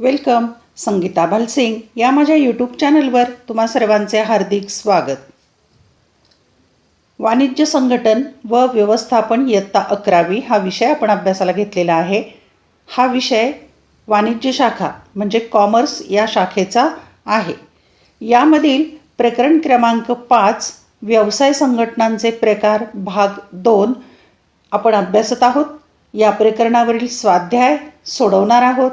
Welcome Sangeeta Bhalsingh या माझ्या YouTube चॅनलवर तुम्हा सर्वांचे हार्दिक स्वागत. वाणिज्य संघटन व व्यवस्थापन इयत्ता अकरावी हा विषय आपण अभ्यासाला घेतलेला आहे. हा विषय वाणिज्य शाखा म्हणजे कॉमर्स या शाखेचा आहे. यामधील प्रकरण क्रमांक पाच व्यवसाय संघटनांचे प्रकार भाग दोन आपण अभ्यासत आहोत. या प्रकरणावरील स्वाध्याय सोडवणार आहोत.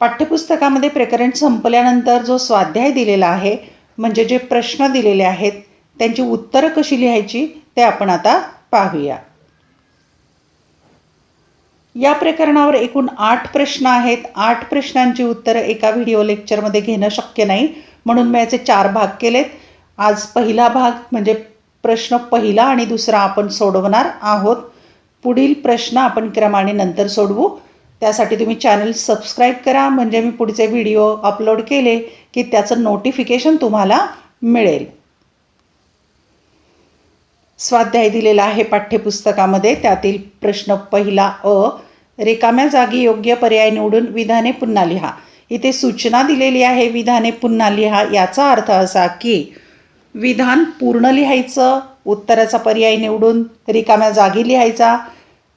पाठ्यपुस्तकामध्ये प्रकरण संपल्यानंतर जो स्वाध्याय दिलेला आहे म्हणजे जे प्रश्न दिलेले आहेत त्यांची उत्तरं कशी लिहायची ते आपण आता पाहूया. या प्रकरणावर एकूण आठ प्रश्न आहेत. आठ प्रश्नांची उत्तरं एका व्हिडिओ लेक्चरमध्ये घेणं शक्य नाही म्हणून मी याचे चार भाग केलेत. आज पहिला भाग म्हणजे प्रश्न पहिला आणि दुसरा आपण सोडवणार आहोत. पुढील प्रश्न आपण क्रमाने नंतर सोडवू. त्यासाठी तुम्ही चॅनल सबस्क्राईब करा. म्हणजे मी पुढचे व्हिडिओ अपलोड केले की त्याचं नोटिफिकेशन तुम्हाला मिळेल. स्वाध्याय दिलेला आहे पाठ्यपुस्तकामध्ये. त्यातील प्रश्न पहिला अ रिकाम्या जागी योग्य पर्याय निवडून विधाने पुन्हा लिहा. इथे सूचना दिलेली आहे विधाने पुन्हा लिहा. याचा अर्थ असा की विधान पूर्ण लिहायचं उत्तराचा पर्याय निवडून रिकाम्या जागी लिहायचा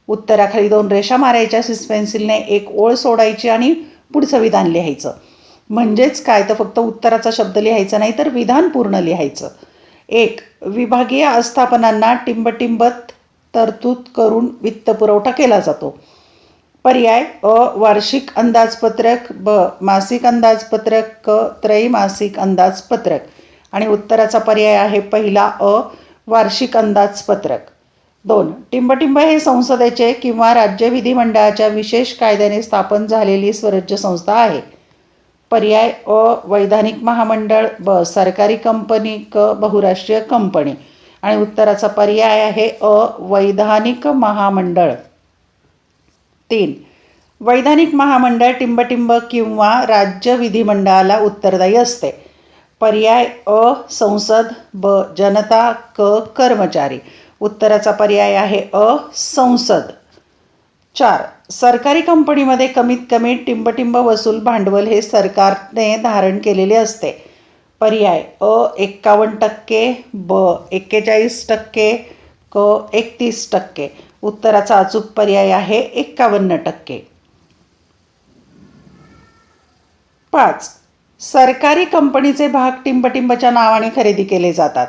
उत्तराखाली दोन रेषा मारायच्या सिस्पेन्सिलने एक ओळ सोडायची आणि पुढचं विधान लिहायचं. म्हणजेच काय? तर फक्त उत्तराचा शब्द लिहायचा नाही तर विधान पूर्ण लिहायचं. एक विभागीय आस्थापनांना टिंबटिंबत तरतूद करून वित्तपुरवठा केला जातो. पर्याय अ वार्षिक अंदाजपत्रक ब मासिक अंदाजपत्रक क त्रैमासिक अंदाजपत्रक. आणि उत्तराचा पर्याय आहे पहिला अ वार्षिक अंदाजपत्रक. दोन. टिंबटिंब हे संसदेचे किंवा राज्य विधिमंडळाच्या विशेष कायद्याने स्थापन झालेली स्वराज्य संस्था आहे. पर्याय अ वैधानिक महामंडळ ब सरकारी कंपनी क बहुराष्ट्रीय कंपनी. आणि उत्तराचा पर्याय आहे अ वैधानिक महामंडळ. तीन. वैधानिक महामंडळ टिंबटिंब किंवा राज्य विधिमंडळाला उत्तरदायी असते. पर्याय अ संसद ब जनता क कर्मचारी. उत्तराचा पर्याय आहे अ संसद. चार सरकारी कंपनीमध्ये कमीत कमी टिंबटिंब वसूल भांडवल हे सरकारने धारण केलेले असते. पर्याय अ एक्कावन्न टक्के ब एक्केचाळीस टक्के क एकतीस टक्के. उत्तराचा अचूक पर्याय आहे एक्कावन्न टक्के. पाच सरकारी कंपनीचे भाग टिंबटिंबच्या नावाने खरेदी केले जातात.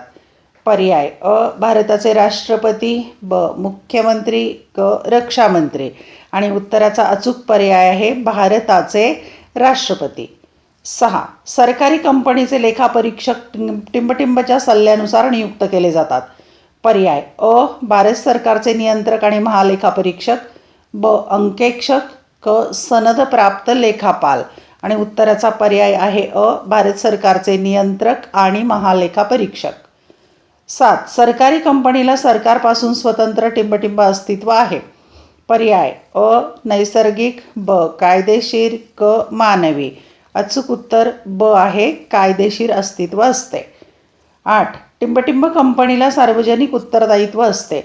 पर्याय. अ भारताचे राष्ट्रपती ब मुख्यमंत्री क रक्षामंत्री. आणि उत्तराचा अचूक पर्याय आहे भारताचे राष्ट्रपती. सहा. सरकारी कंपनीचे लेखापरीक्षक टिंबटिंबच्या सल्ल्यानुसार नियुक्त केले जातात. पर्याय. अ भारत सरकारचे नियंत्रक आणि महालेखापरीक्षक ब अंकेक्षक क सनद प्राप्त लेखापाल. आणि उत्तराचा पर्याय आहे अ भारत सरकारचे नियंत्रक आणि महालेखापरीक्षक. सात सरकारी कंपनीला सरकारपासून स्वतंत्र टिंबटिंब अस्तित्व आहे. पर्याय अ नैसर्गिक ब कायदेशीर क मानवी. अचूक उत्तर ब आहे कायदेशीर अस्तित्व असते. आठ टिंबटिंब कंपनीला सार्वजनिक उत्तरदायित्व असते.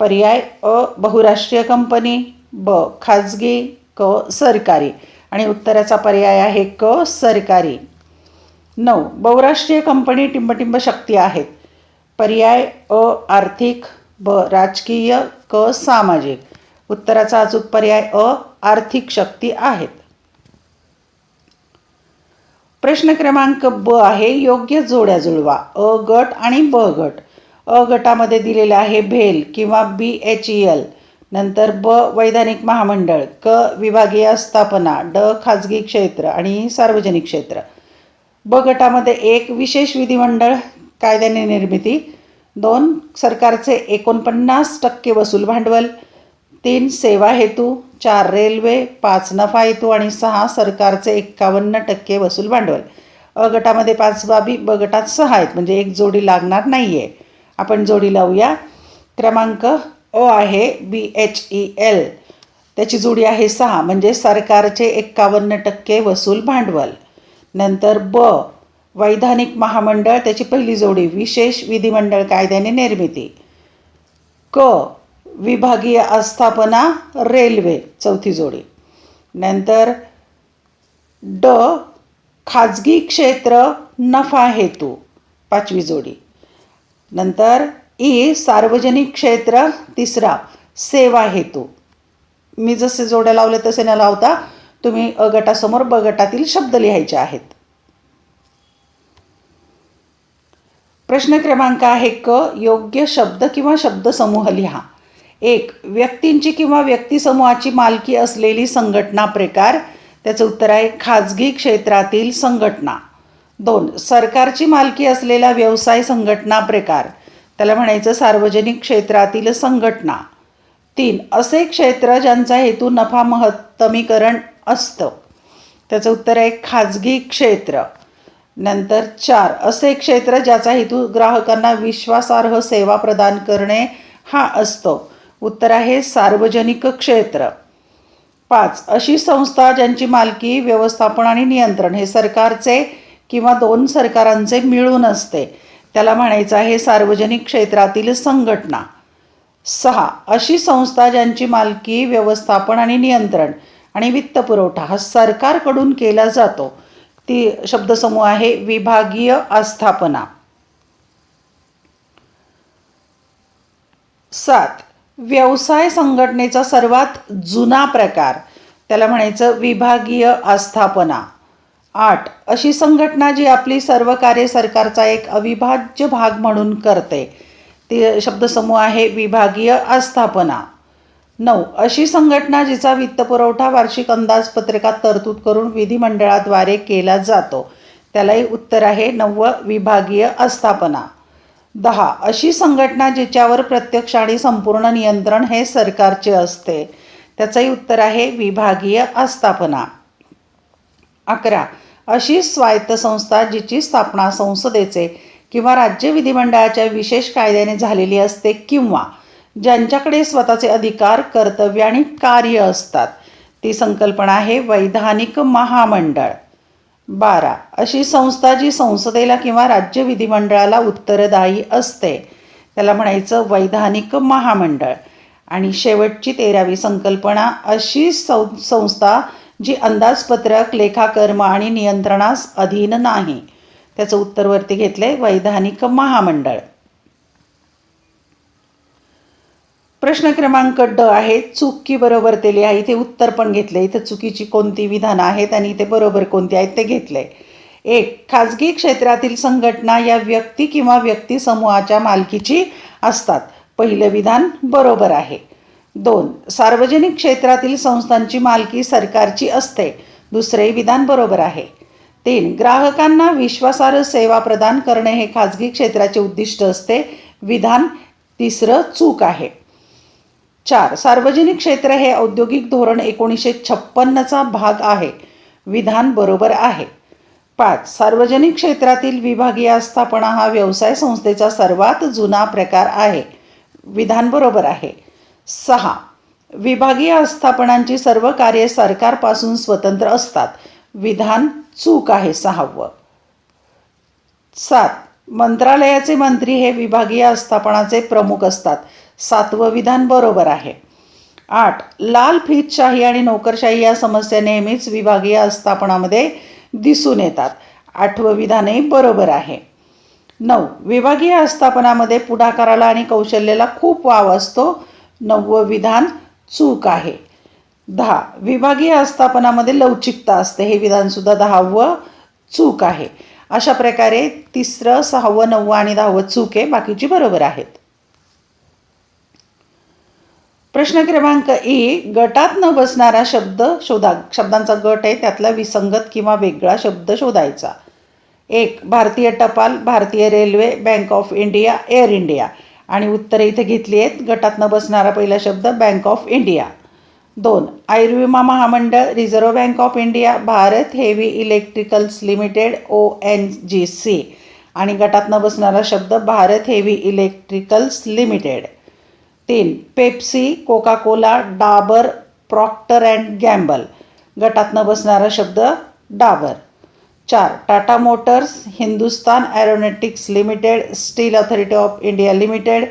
पर्याय अ बहुराष्ट्रीय कंपनी ब खाजगी क सरकारी. आणि उत्तराचा पर्याय आहे क सरकारी. नऊ बहुराष्ट्रीय कंपनी टिंबटिंब शक्ती आहेत. पर्याय अ आर्थिक ब राजकीय क सामाजिक. उत्तराचा अचूक पर्याय अ आर्थिक शक्ती आहेत. प्रश्न क्रमांक ब आहे योग्य जोड्या जुळवा. अ गट आणि ब गट. अ गटामध्ये दिलेलं आहे भेल किंवा बी एच ई एल. नंतर ब वैधानिक महामंडळ. क विभागीय आस्थापना ड खाजगी क्षेत्र आणि सार्वजनिक क्षेत्र. ब गटामध्ये एक विशेष विधिमंडळ कायद्याने निर्मिती. दोन सरकारचे एकोणपन्नास टक्के वसूल भांडवल. तीन सेवा हेतू. चार रेल्वे. पाच नफा हेतू. आणि सहा सरकारचे एक्कावन्न टक्के वसूल भांडवल. अ गटामध्ये पाच बाबी ब गटात सहा आहेत. म्हणजे एक जोडी लागणार नाही आहे आपण जोडी लावूया. क्रमांक अ आहे बी एच ई एल. त्याची जोडी आहे सहा. म्हणजे सरकारचे एक्कावन्न टक्के वसूल भांडवल. नंतर ब. वैधानिक महामंडळ त्याची पहिली जोडी विशेष विधिमंडळ कायद्याने निर्मिती. क. विभागीय आस्थापना रेल्वे चौथी जोडी. नंतर ड. खाजगी क्षेत्र नफा हेतू पाचवी जोडी. नंतर ई. सार्वजनिक क्षेत्र तिसरा सेवा हेतू. मी जसे जोड्या लावले तसे न लावता तुम्ही अ गटासमोर ब गटातील शब्द लिहायचे आहेत. प्रश्न क्रमांक आहे क योग्य शब्द किंवा शब्दसमूह लिहा. एक व्यक्तींची किंवा व्यक्तिसमूहाची मालकी असलेली संघटना प्रकार. त्याचं उत्तर आहे खाजगी क्षेत्रातील संघटना. दोन सरकारची मालकी असलेला व्यवसाय संघटना प्रकार. त्याला म्हणायचं सार्वजनिक क्षेत्रातील संघटना. तीन असे क्षेत्र ज्यांचा हेतू नफा महत्तमीकरण असतं. त्याचं उत्तर आहे खाजगी क्षेत्र. नंतर चार. असे क्षेत्र ज्याचा हेतू ग्राहकांना विश्वासार्ह सेवा प्रदान करणे हा असतो. उत्तर आहे सार्वजनिक क्षेत्र. पाच. अशी संस्था ज्यांची मालकी व्यवस्थापन आणि नियंत्रण हे सरकारचे किंवा दोन सरकारांचे मिळून असते. त्याला म्हणायचं आहे सार्वजनिक क्षेत्रातील संघटना. सहा. अशी संस्था ज्यांची मालकी व्यवस्थापन आणि नियंत्रण आणि वित्तपुरवठा हा सरकारकडून केला जातो. ती शब्दसमूह आहे विभागीय आस्थापना. सात व्यवसाय संघटनेचा सर्वात जुना प्रकार त्याला म्हणायचं विभागीय आस्थापना. आठ अशी संघटना जी आपली सर्व कार्य सरकारचा एक अविभाज्य भाग म्हणून करते ती शब्दसमूह आहे विभागीय आस्थापना. नऊ. अशी संघटना जिचा वित्तपुरवठा वार्षिक अंदाजपत्रकात तरतूद करून विधिमंडळाद्वारे केला जातो. त्यालाही उत्तर आहे नव्व विभागीय आस्थापना. दहा. अशी संघटना जिच्यावर प्रत्यक्ष आणि संपूर्ण नियंत्रण हे सरकारचे असते. त्याचंही उत्तर आहे विभागीय आस्थापना. अकरा. अशी स्वायत्त संस्था जिची स्थापना संसदेचे किंवा राज्य विधिमंडळाच्या विशेष कायद्याने झालेली असते किंवा ज्यांच्याकडे स्वतःचे अधिकार कर्तव्य आणि कार्य असतात. ती संकल्पना आहे वैधानिक महामंडळ. बारा. अशी संस्था जी संसदेला किंवा राज्य विधिमंडळाला उत्तरदायी असते त्याला म्हणायचं वैधानिक महामंडळ. आणि शेवटची तेरावी संकल्पना अशी सं संस्था जी अंदाजपत्रक लेखाकर्म आणि नियंत्रणास अधीन नाही. त्याचं उत्तरवरती आहे वैधानिक महामंडळ. प्रश्न क्रमांक ड आहे की बरोबर ते लिहा. इथे उत्तर पण घेतले इथे चुकीची कोणती विधानं आहेत आणि इथे बरोबर कोणती आहेत ते घेतले एक खाजगी क्षेत्रातील संघटना या व्यक्ती किंवा व्यक्ती समूहाच्या मालकीची असतात. पहिलं विधान बरोबर आहे. दोन सार्वजनिक क्षेत्रातील संस्थांची मालकी सरकारची असते. दुसरे विधान बरोबर आहे. तीन ग्राहकांना विश्वासार्ह सेवा प्रदान करणे हे खाजगी क्षेत्राचे उद्दिष्ट असते. विधान तिसरं चूक आहे. चार सार्वजनिक क्षेत्र हे औद्योगिक धोरण एकोणीसशे छप्पन्नचा भाग आहे. विधान बरोबर आहे. पाच सार्वजनिक क्षेत्रातील विभागीय आस्थापना हा व्यवसाय संस्थेचा सर्वात जुना प्रकार आहे. विधान बरोबर आहे. सहा विभागीय आस्थापनांची सर्व कार्ये सरकारपासून स्वतंत्र असतात. विधान चूक आहे. सहावं. सात मंत्रालयाचे मंत्री हे विभागीय आस्थापनाचे प्रमुख असतात. सातवं विधान बरोबर आहे. आठ लाल फीतशाही आणि नोकरशाही या समस्या नेहमीच विभागीय आस्थापनामध्ये दिसून येतात. आठवं विधानही बरोबर आहे. नऊ विभागीय आस्थापनामध्ये पुढाकाराला आणि कौशल्याला खूप वाव असतो. नववं विधान चूक आहे. दहा विभागीय आस्थापनामध्ये लवचिकता असते. हे विधानसुद्धा दहावं चूक आहे. अशा प्रकारे तिसरं सहावं नववं आणि दहावं चूक आहे बाकीची बरोबर आहेत. प्रश्न क्रमांक ए गटात न बसणारा शब्द शोधा. शब्दांचा गट आहे त्यातला विसंगत किंवा वेगळा शब्द शोधायचा. एक भारतीय टपाल भारतीय railway Bank of India Air India. आणि उत्तरे इथे घेतली आहेत गटात न बसणारा पहिला शब्द बँक ऑफ इंडिया. दोन आयुर्विमा महामंडळ Reserve Bank of India Bharat Heavy Electricals Limited O N G C. आणि गटात न बसणारा शब्द भारत हेवी इलेक्ट्रिकल्स लिमिटेड. तीन Pepsi Coca Cola Dabur Procter and Gamble. गटातनं बसणारा शब्द डाबर. चार Tata Motors Hindustan Aeronautics Limited Steel Authority of India Limited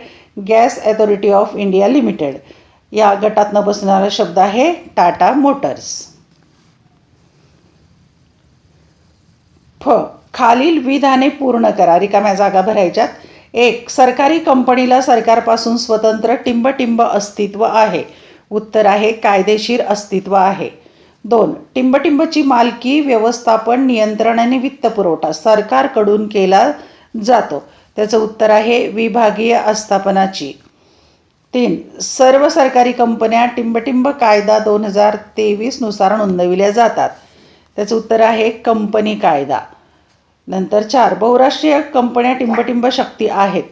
Gas Authority of India Limited. या गटातनं बसणारा शब्द आहे टाटा मोटर्स. फ खालील विधाने पूर्ण करा. रिकाम्या जागा भरायच्यात. एक सरकारी कंपनीला सरकारपासून स्वतंत्र टिंबटिंब अस्तित्व आहे. उत्तर आहे कायदेशीर अस्तित्व आहे. दोन टिंबटिंबची मालकी व्यवस्थापन नियंत्रण आणि वित्तपुरवठा सरकारकडून केला जातो. त्याचं उत्तर आहे विभागीय आस्थापनाची. तीन सर्व सरकारी कंपन्या टिंबटिंब कायदा दोन हजार तेवीसनुसार नोंदविल्या जातात. त्याचं उत्तर आहे कंपनी कायदा. नंतर चार बहुराष्ट्रीय कंपन्या टिंबटिंब शक्ती आहेत.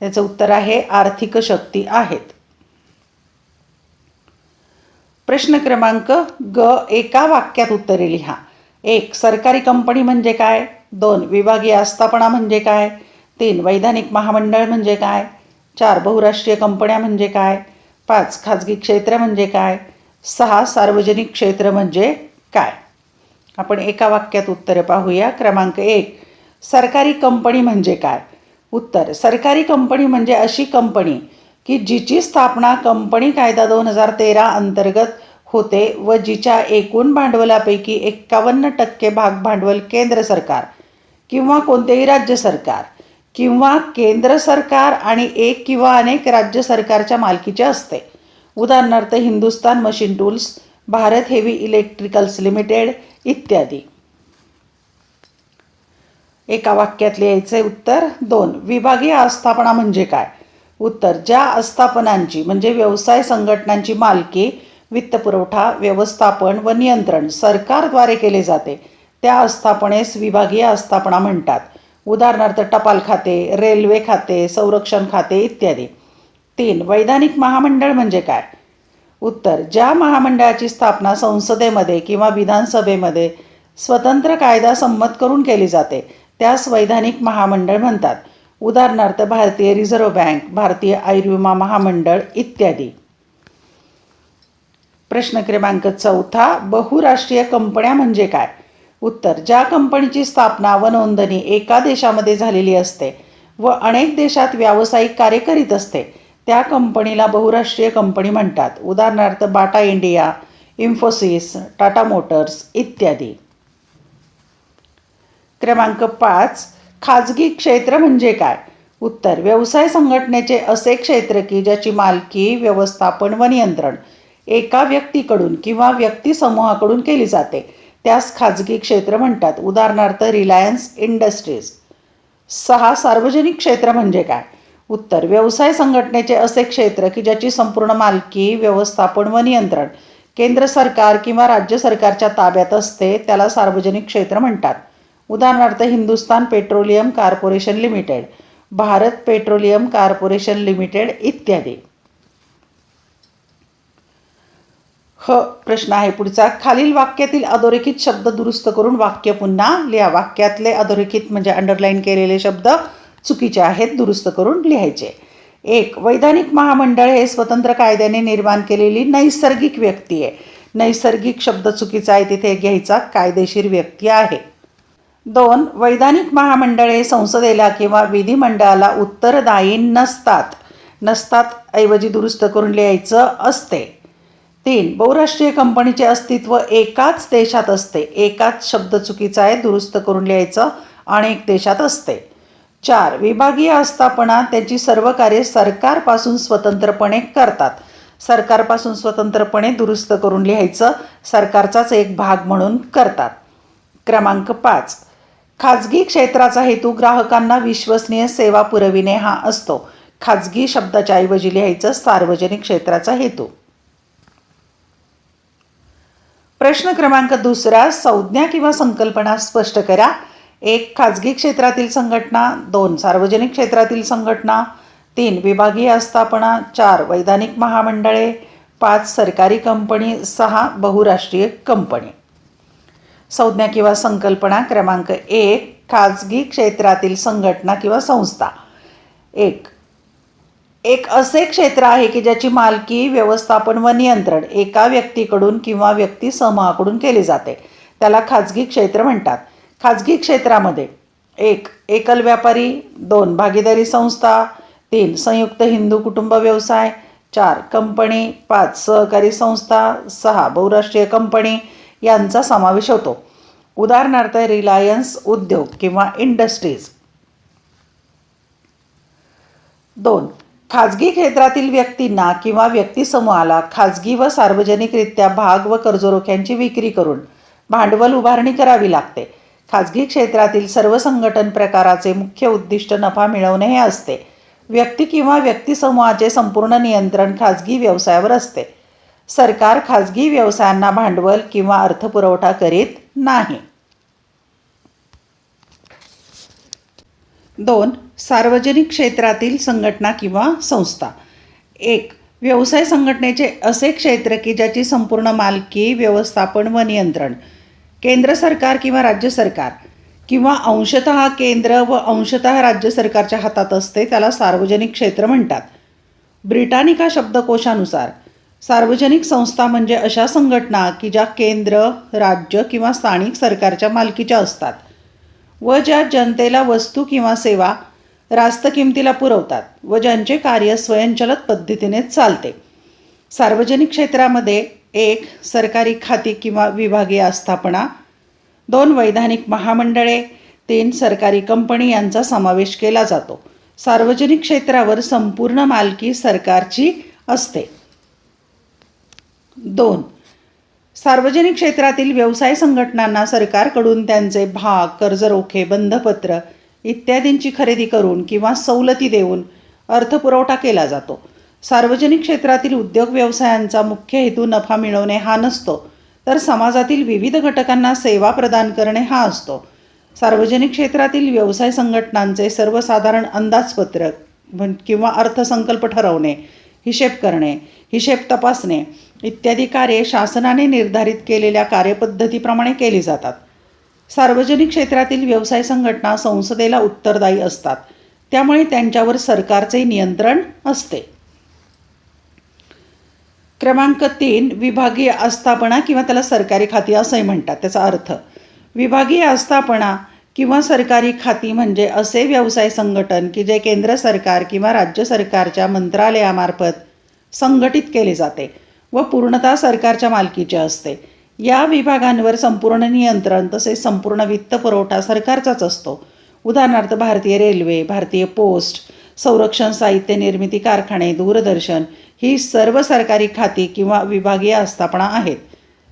त्याचं उत्तर आहे आर्थिक शक्ती आहेत. प्रश्न क्रमांक ग एका वाक्यात उत्तरे लिहा. एक सरकारी कंपनी म्हणजे काय? दोन विभागीय आस्थापना म्हणजे काय? तीन वैधानिक महामंडळ म्हणजे काय? चार बहुराष्ट्रीय कंपन्या म्हणजे काय? पाच खाजगी क्षेत्र म्हणजे काय? सहा सार्वजनिक क्षेत्र म्हणजे काय? आपण एका वाक्यात उत्तरं पाहूया. क्रमांक एक सरकारी कंपनी म्हणजे काय? उत्तर सरकारी कंपनी म्हणजे अशी कंपनी की जिची स्थापना कंपनी कायदा दोन हजार तेरा अंतर्गत होते व जिच्या एकूण भांडवलापैकी एक्कावन्न टक्के भाग भांडवल केंद्र सरकार किंवा कोणतेही राज्य सरकार किंवा केंद्र सरकार आणि एक किंवा अनेक राज्य सरकारच्या मालकीचे असते. उदाहरणार्थ Hindustan Machine Tools Bharat Heavy Electricals Limited इत्यादी. एका वाक्यात लिहायचे उत्तर दोन. विभागीय आस्थापना म्हणजे काय? उत्तर ज्या आस्थापनांची म्हणजे व्यवसाय संघटनांची मालकी वित्तपुरवठा व्यवस्थापन व नियंत्रण सरकारद्वारे केले जाते त्या आस्थापनेस विभागीय आस्थापना म्हणतात. उदाहरणार्थ टपाल खाते रेल्वे खाते संरक्षण खाते इत्यादी. तीन वैधानिक महामंडळ म्हणजे काय? उत्तर ज्या महामंडळाची स्थापना संसदेमध्ये किंवा विधानसभेमध्ये स्वतंत्र कायदा संमत करून केली जाते त्यास वैधानिक महामंडळ म्हणतात. उदाहरणार्थ भारतीय रिझर्व्ह बँक भारतीय आयुर्विमा महामंडळ इत्यादी. प्रश्न क्रमांक चौथा बहुराष्ट्रीय कंपन्या म्हणजे काय? उत्तर ज्या कंपनीची स्थापना व नोंदणी एका देशामध्ये झालेली असते व अनेक देशात व्यावसायिक कार्य करीत असते त्या कंपनीला बहुराष्ट्रीय कंपनी म्हणतात. उदाहरणार्थ Bata India Infosys Tata Motors इत्यादी. क्रमांक पाच खाजगी क्षेत्र म्हणजे काय? उत्तर व्यवसाय संघटनेचे असे क्षेत्र की ज्याची मालकी व्यवस्थापन व नियंत्रण एका व्यक्तीकडून किंवा व्यक्तिसमूहाकडून केली जाते. त्यास खाजगी क्षेत्र म्हणतात. उदाहरणार्थ रिलायन्स इंडस्ट्रीज. सहा सार्वजनिक क्षेत्र म्हणजे काय? उत्तर व्यवसाय संघटनेचे असे क्षेत्र की ज्याची संपूर्ण मालकी व्यवस्थापन व नियंत्रण केंद्र सरकार किंवा राज्य सरकारच्या ताब्यात असते त्याला सार्वजनिक क्षेत्र म्हणतात. उदाहरणार्थ Hindustan petroleum corporation limited Bharat petroleum corporation limited इत्यादी. ह प्रश्न आहे पुढचा. खालील वाक्यातील अधोरेखित शब्द दुरुस्त करून वाक्य पुन्हा लिहा. वाक्यातले अधोरेखित म्हणजे अंडरलाईन केलेले शब्द. चुकीचे आहेत दुरुस्त करून लिहायचे. एक वैधानिक महामंडळ हे स्वतंत्र कायद्याने निर्माण केलेली नैसर्गिक व्यक्ती आहे. नैसर्गिक शब्द चुकीचा आहे तिथे घ्यायचा कायदेशीर व्यक्ती आहे. दोन वैधानिक महामंडळ हे संसदेला किंवा विधिमंडळाला उत्तरदायी नसतात. नसतात ऐवजी दुरुस्त करून लिहायचं असते. तीन बहुराष्ट्रीय कंपनीचे अस्तित्व एकाच देशात असते. एकाच शब्द चुकीचा आहे दुरुस्त करून लिहायचं अनेक देशात असते. चार विभागीय आस्थापना त्यांची सर्व कार्ये सरकारपासून स्वतंत्रपणे करतात. सरकारपासून स्वतंत्रपणे दुरुस्त करून लिहायचं सरकारचाच एक भाग म्हणून करतात. क्रमांक पाच खाजगी क्षेत्राचा हेतू ग्राहकांना विश्वसनीय सेवा पुरविणे हा असतो. खाजगी शब्दाच्या ऐवजी लिहायचं सार्वजनिक क्षेत्राचा हेतू. प्रश्न क्रमांक दुसरा संज्ञा किंवा संकल्पना स्पष्ट करा. एक खाजगी क्षेत्रातील संघटना दोन सार्वजनिक क्षेत्रातील संघटना तीन विभागीय आस्थापना चार वैधानिक महामंडळे पाच सरकारी कंपनी सहा बहुराष्ट्रीय कंपनी. संज्ञा किंवा संकल्पना क्रमांक एक खाजगी क्षेत्रातील संघटना किंवा संस्था. एक. एक असे क्षेत्र आहे की ज्याची मालकी व्यवस्थापन व नियंत्रण एका व्यक्तीकडून किंवा व्यक्ती समूहाकडून केले जाते. त्याला खाजगी क्षेत्र म्हणतात. खाजगी क्षेत्रामध्ये. एक एकल व्यापारी दोन भागीदारी संस्था तीन संयुक्त हिंदू कुटुंब व्यवसाय चार कंपनी पाच सहकारी संस्था सहा बहुराष्ट्रीय कंपनी यांचा समावेश होतो. उदाहरणार्थ रिलायन्स उद्योग किंवा इंडस्ट्रीज. दोन खाजगी क्षेत्रातील व्यक्तींना किंवा व्यक्तिसमूहाला खाजगी व सार्वजनिकरित्या भाग व कर्जरोख्यांची विक्री करून भांडवल उभारणी करावी लागते. खाजगी क्षेत्रातील सर्व संघटन प्रकाराचे मुख्य उद्दिष्ट नफा मिळवणे हे असते. व्यक्ती किंवा व्यक्तिसमूहाचे संपूर्ण नियंत्रण खाजगी व्यवसायावर असते. सरकार खाजगी व्यवसायांना भांडवल किंवा अर्थपुरवठा करीत नाही. दोन सार्वजनिक क्षेत्रातील संघटना किंवा संस्था. एक व्यवसाय संघटनेचे असे क्षेत्र की ज्याची संपूर्ण मालकी व्यवस्थापन व नियंत्रण. केंद्र सरकार किंवा राज्य सरकार किंवा अंशतः केंद्र व अंशतः राज्य सरकारच्या हातात असते त्याला सार्वजनिक क्षेत्र म्हणतात. ब्रिटानिका शब्दकोशानुसार सार्वजनिक संस्था म्हणजे अशा संघटना की ज्या केंद्र राज्य किंवा स्थानिक सरकारच्या मालकीच्या असतात व ज्या जनतेला वस्तू किंवा सेवा रास्त किमतीला पुरवतात व ज्यांचे कार्य स्वयंचलित पद्धतीने चालते. सार्वजनिक क्षेत्रामध्ये एक सरकारी खाती किंवा विभागीय आस्थापना दोन वैधानिक महामंडळे तीन सरकारी कंपनी यांचा समावेश केला जातो. सार्वजनिक क्षेत्रावर संपूर्ण मालकी सरकारची असते. दोन सार्वजनिक क्षेत्रातील व्यवसाय संघटनांना सरकारकडून त्यांचे भाग कर्जरोखे बंधपत्र इत्यादींची खरेदी करून किंवा सवलती देऊन अर्थपुरवठा केला जातो. सार्वजनिक क्षेत्रातील उद्योग व्यवसायांचा मुख्य हेतू नफा मिळवणे हा नसतो तर समाजातील विविध घटकांना सेवा प्रदान करणे हा असतो. सार्वजनिक क्षेत्रातील व्यवसाय संघटनांचे सर्वसाधारण अंदाजपत्रक किंवा अर्थसंकल्प ठरवणे हिशेब करणे हिशेब तपासणे इत्यादी कार्ये शासनाने निर्धारित केलेल्या कार्यपद्धतीप्रमाणे केली जातात. सार्वजनिक क्षेत्रातील व्यवसाय संघटना संसदेला उत्तरदायी असतात त्यामुळे त्यांच्यावर सरकारचे नियंत्रण असते. क्रमांक तीन विभागीय आस्थापना किंवा त्याला सरकारी खाती असंही म्हणतात त्याचा अर्थ. विभागीय आस्थापना किंवा सरकारी खाती म्हणजे असे व्यवसाय संघटन की जे केंद्र सरकार किंवा राज्य सरकारच्या मंत्रालयामार्फत संघटित केले जाते व पूर्णतः सरकारच्या मालकीचे असते. या विभागांवर संपूर्ण नियंत्रण तसेच संपूर्ण वित्तपुरवठा सरकारचाच असतो. उदाहरणार्थ भारतीय रेल्वे भारतीय पोस्ट संरक्षण साहित्य निर्मिती कारखाने दूरदर्शन ही सर्व सरकारी खाती किंवा विभागीय आस्थापना आहेत.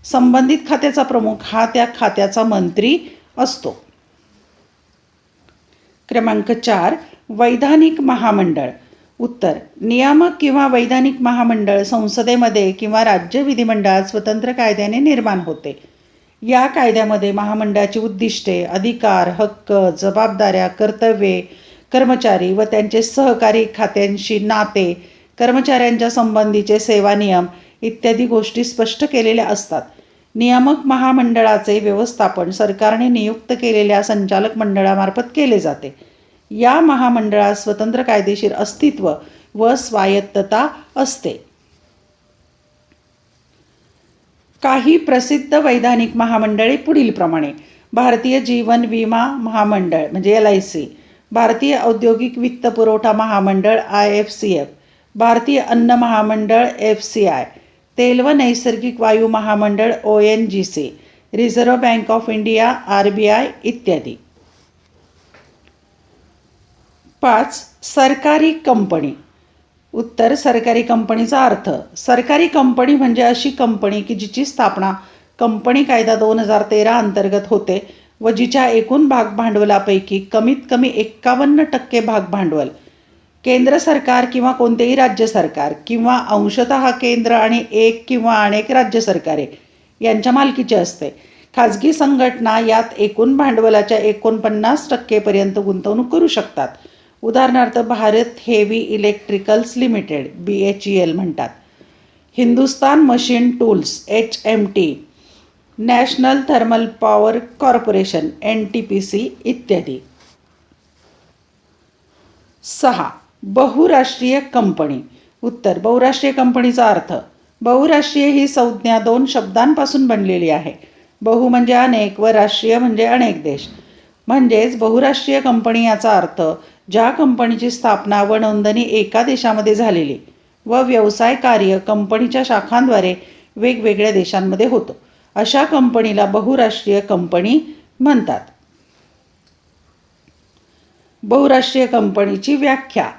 संबंधित खात्याचा प्रमुख हा त्या खात्याचा मंत्री असतो. क्रमांक चार वैधानिक महामंडळ. उत्तर नियामक किंवा वैधानिक महामंडळ संसदेमध्ये किंवा राज्य विधिमंडळात स्वतंत्र कायद्याने निर्माण होते. या कायद्यामध्ये महामंडळाची उद्दिष्टे अधिकार हक्क जबाबदाऱ्या कर्तव्ये कर्मचारी व त्यांचे सहकारी खात्यांशी नाते कर्मचाऱ्यांच्या संबंधीचे सेवा नियम इत्यादी गोष्टी स्पष्ट केलेल्या असतात. नियामक महामंडळाचे व्यवस्थापन सरकारने नियुक्त केलेल्या संचालक मंडळामार्फत केले जाते. या महामंडळात स्वतंत्र कायदेशीर अस्तित्व व स्वायत्तता असते. काही प्रसिद्ध वैधानिक महामंडळे पुढीलप्रमाणे. भारतीय जीवन विमा महामंडळ म्हणजे एल आय सी भारतीय औद्योगिक वित्त पुरवठा महामंडळ आय एफ सी एफ भारतीय अन्न महामंडळ एफ सी आय तेल व नैसर्गिक वायू महामंडळ O N G C reserve bank of India R B I इत्यादी. पाच सरकारी कंपनी. उत्तर सरकारी कंपनीचा अर्थ सरकारी कंपनी म्हणजे अशी कंपनी की जिची स्थापना कंपनी कायदा दोन हजार तेरा अंतर्गत होते व जिच्या एकूण भाग भांडवलापैकी कमीत कमी एक्कावन्न टक्के भाग भांडवल केंद्र सरकार किंवा कोणतेही राज्य सरकार किंवा अंशतः केंद्र आणि एक किंवा अनेक राज्य सरकारे यांच्या मालकीचे असते. खाजगी संघटना यात एकूण भांडवलाच्या एकोणपन्नास टक्केपर्यंत गुंतवणूक करू शकतात. उदाहरणार्थ Bharat heavy electricals limited B H E L म्हणतात. Hindustan machine tools H M T national thermal power corporation N T P C इत्यादी. सहा बहुराष्ट्रीय कंपनी. उत्तर बहुराष्ट्रीय कंपनीचा अर्थ. बहुराष्ट्रीय ही संज्ञा दोन शब्दांपासून बनलेली आहे. बहु म्हणजे अनेक व राष्ट्रीय म्हणजे अनेक देश. म्हणजेच बहुराष्ट्रीय कंपनी याचा अर्थ ज्या कंपनीची स्थापना व नोंदणी एका देशामध्ये झालेली व व्यवसाय कार्य कंपनीच्या शाखांद्वारे वेगवेगळ्या देशांमध्ये होतं. अशा कंपनीला बहुराष्ट्रीय कंपनी म्हणतात. बहुराष्ट्रीय कंपनीची व्याख्या.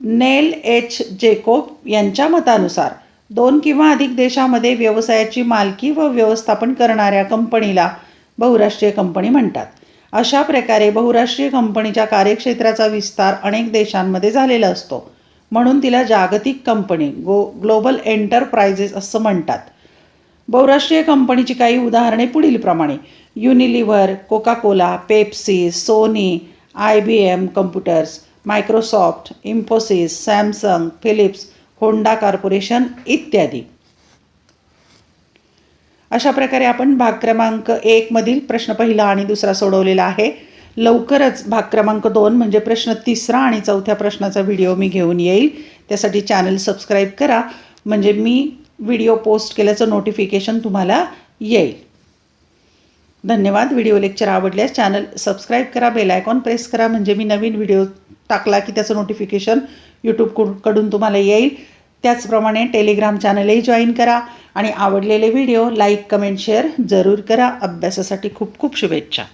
नेल एच. जेकोब यांच्या मतानुसार दोन किंवा अधिक देशामध्ये व्यवसायाची मालकी व व्यवस्थापन करणाऱ्या कंपनीला बहुराष्ट्रीय कंपनी म्हणतात. अशा प्रकारे बहुराष्ट्रीय कंपनीच्या कार्यक्षेत्राचा विस्तार अनेक देशांमध्ये झालेला असतो. म्हणून तिला जागतिक कंपनी गो ग्लोबल एंटरप्राइजेस असं म्हणतात. बहुराष्ट्रीय कंपनीची काही उदाहरणे पुढीलप्रमाणे Unilever Coca Cola Pepsi Sony I B M computers Microsoft Infosys Samsung Philips Honda corporation इत्यादी. अशा प्रकारे आपण भाग क्रमांक एकमधील प्रश्न पहिला आणि दुसरा सोडवलेला आहे. लवकरच भाग क्रमांक दोन म्हणजे प्रश्न तिसरा आणि चौथ्या प्रश्नाचा व्हिडिओ मी घेऊन येईल. त्यासाठी चॅनल सबस्क्राईब करा. म्हणजे मी व्हिडिओ पोस्ट केल्याचं नोटिफिकेशन तुम्हाला येईल. धन्यवाद. व्हिडिओ लेक्चर आवडल्यास चॅनल सबस्क्राईब करा बेल आयकॉन प्रेस करा. म्हणजे मी नवीन व्हिडिओ टाकला की त्याचं नोटिफिकेशन यूट्यूबकडून तुम्हाला येईल. त्याचप्रमाणे टेलिग्राम चॅनलही जॉईन करा आणि आवडलेले व्हिडिओ लाईक कमेंट शेअर जरूर करा. अभ्यासासाठी खूप खूप शुभेच्छा.